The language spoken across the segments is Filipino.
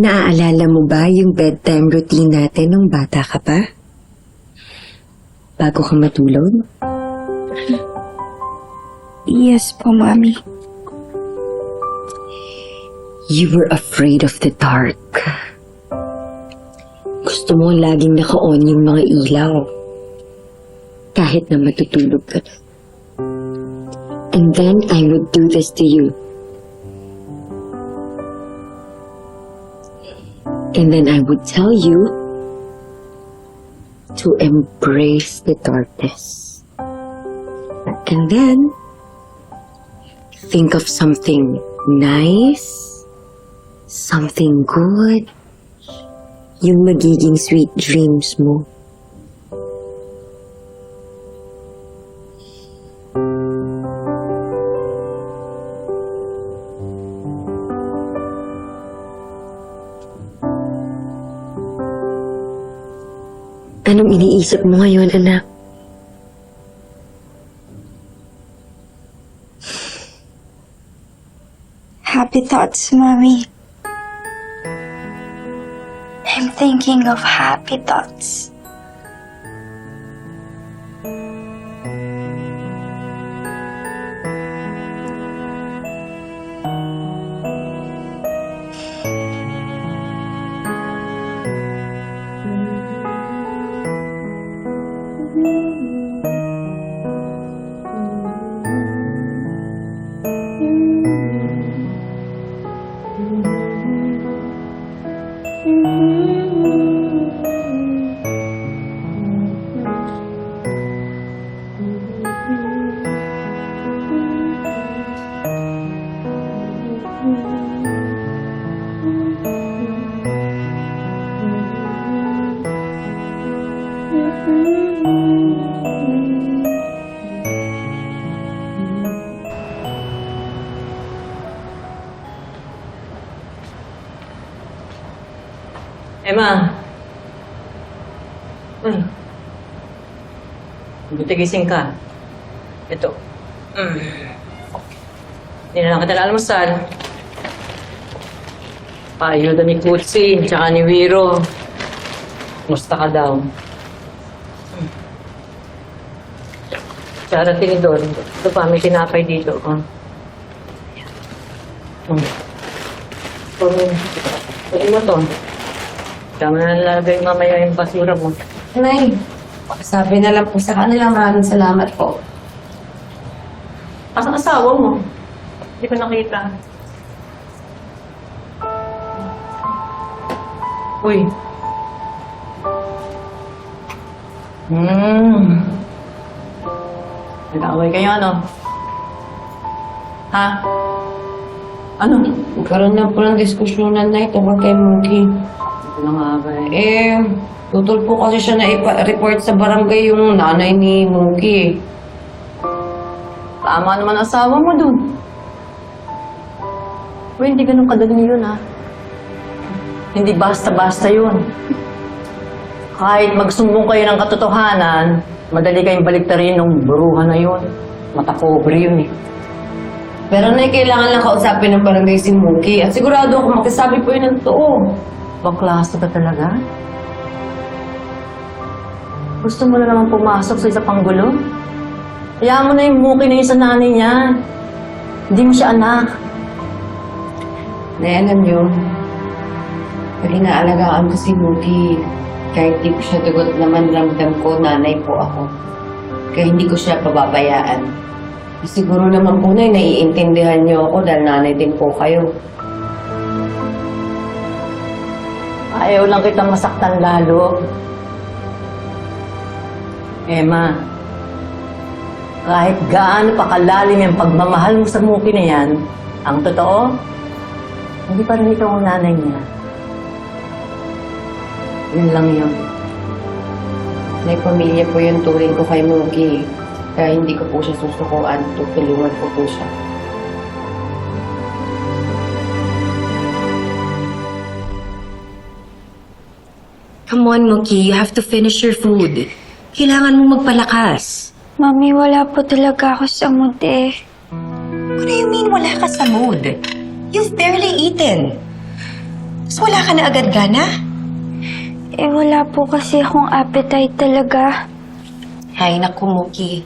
Naaalala mo ba yung bedtime routine natin nung bata ka pa? Bago ka matulog? Yes po, Mami. You were afraid of the dark. Gusto mo laging naka-on yung mga ilaw. Kahit na matutulog ka na. And then I would do this to you. And then I would tell you to embrace the darkness. And then think of something nice, something good, yung magiging sweet dreams mo. Anong iniisip mo ngayon, anak? Happy thoughts, Mommy. I'm thinking of happy thoughts. Emma. Uy. Buti gising ka. Ito. Mm. Hindi na lang kita almusal. Payo daw ni Kutsi, tsaka ni Wiro. Musta ka daw? Mm. Tsara tinidor. Ito pa, may tinapay dito. Oh. Mm. Kunin mo to. Tama na nalagay mamaya yung basura mo. Nay, sabi na lang po sa kanila, maraming salamat po. Asan asawa mo? Hindi ko nakita. Uy. Hmm. Nag-away kayo, ano? Ha? Ano? Nagkaroon na po ng diskusyonan na ito kay Mugi. Na nga ba eh. Eh, tutol po kasi siya na ipa-report sa barangay yung nanay ni Mugi. Tama naman asawa mo dun. Uy, hindi ganun kadali yun, ha? Hindi basta-basta yun. Kahit magsumbong kayo ng katotohanan, madali kayong baliktarin ng buruhan na yun. Matakobre yun, eh. Pero nay, kailangan lang kausapin ng barangay si Mugi. At sigurado ako makisabi po yun ng totoo. Bang klase ka talaga? Gusto mo na naman pumasok sa isa pang gulo? Hayaan mo na yung buki na yung sa nanay niya. Hindi mo siya anak. Nay, alam niyo, pag inaalagaan ko si Mugi, kahit di ko siya dugot naman ramdam ko, nanay po ako. Kaya hindi ko siya pababayaan. Siguro naman po na naiintindihan niyo ako dahil nanay din po kayo. Ayaw lang kitang masaktan lalo. Emma, kahit gaano pa kalalim yung pagmamahal mo sa muki na yan, ang totoo, hindi pa rin ikaw ang nanay niya. Yun lang yun. May pamilya po yung turing ko kay Mugi. Kaya hindi ko po siya susukuan. Tutulungan ko po siya. Come on, Mookie. You have to finish your food. Kailangan mo magpalakas. Mami, wala po talaga ako sa mood eh. What do you mean wala ka sa mood? You've barely eaten. So wala ka na agad gana? Eh, wala po kasi akong appetite talaga. Hay naku, Muki.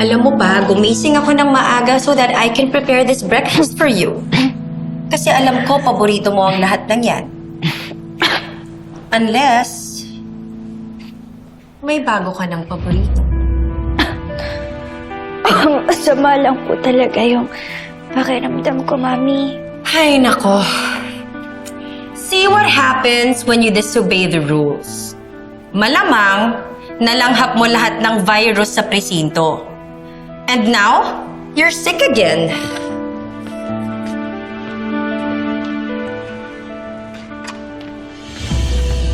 Alam mo ba, gumising ako ng maaga so that I can prepare this breakfast for you. Kasi alam ko, paborito mo ang lahat ng yan. Unless, may bago ka ng paborito. Masama lang po talaga yung pakiramdam ko, Mami. Hay nako. See what happens when you disobey the rules. Malamang, nalanghap mo lahat ng virus sa presinto. And now, you're sick again.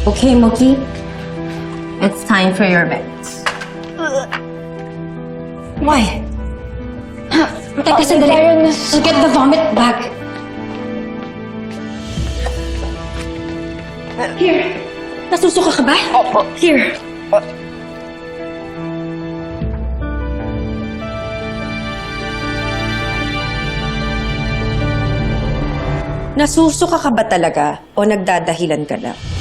Okay, Moki. It's time for your meds. Why? Teka, sandali. I'll get the vomit bag. Here. Nasusuka ka ba? Opo. Here. Nasusuka ka ba talaga o nagdadahilan ka lang?